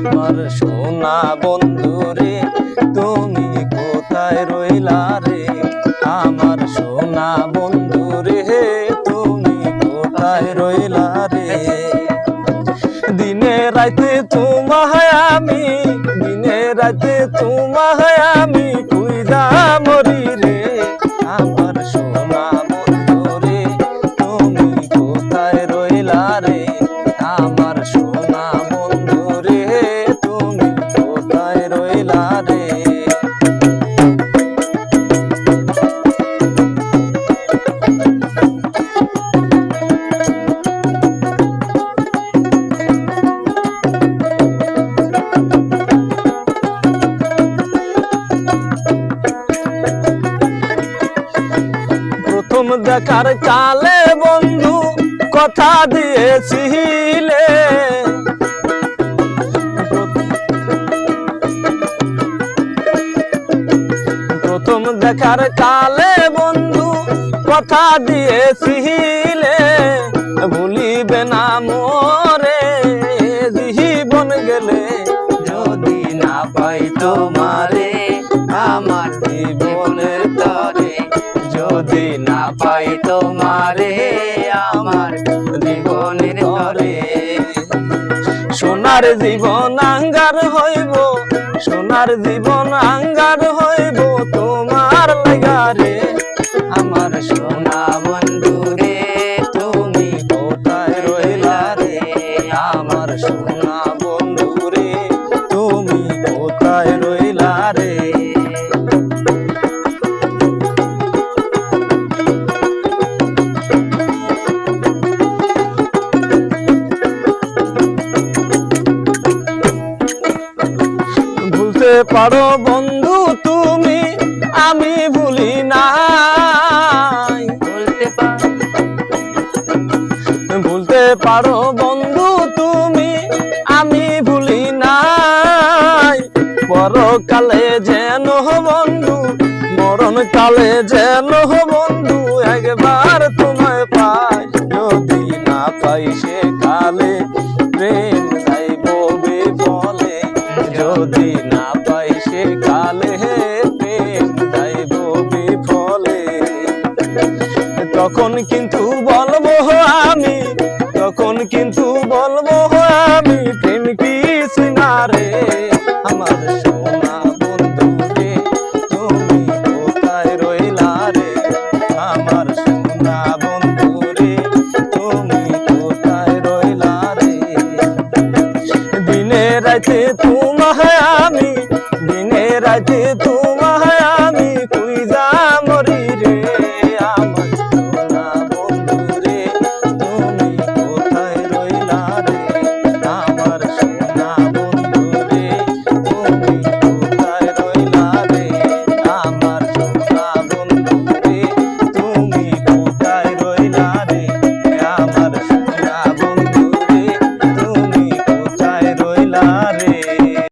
আমার সোনা বন্ধু রে তুমি কোথায় রইলা রে? আমার সোনা বন্ধু রে তুমি কোথায় রইলা রে? দিনে রাতে তোমায় আমি, দিনে রাতে তোমায় আমি কুইদা মরি রে। আমার সোনা বন্ধু রে তুমি কোথায় রইলা রে? প্রথম দেখার কালে বন্ধু কথা দিয়েছিলে। প্রথম দেখার কালে বন্ধু কথা দিয়েছিলে। ভুলিবে না মোরে, জীবন গেলে যদি না পাই তোমারে, আমার জীবনের তোমারে আমার জীবনের তরে সোনার জীবন আঙ্গার হইব সোনার জীবন আঙ্গার পারো বন্ধু তুমি আমি ভুলি নাই। বলতে ভুলতে পারো বন্ধু তুমি আমি ভুলি নাই। পরকালে যেন বন্ধু মরণ কালে যেন বন্ধু একবার তোমায় পাই যদি না পাই তখন কিন্তু বলব আমি, তখন কিন্তু বলব আমি, প্রেম কি না রে। আমার সোনা বন্ধু রে তুমি কোথায় রইলা রে? আমার সোনা বন্ধু রে তুমি কোথায় রইলা রে? দিনে রাতে তুমি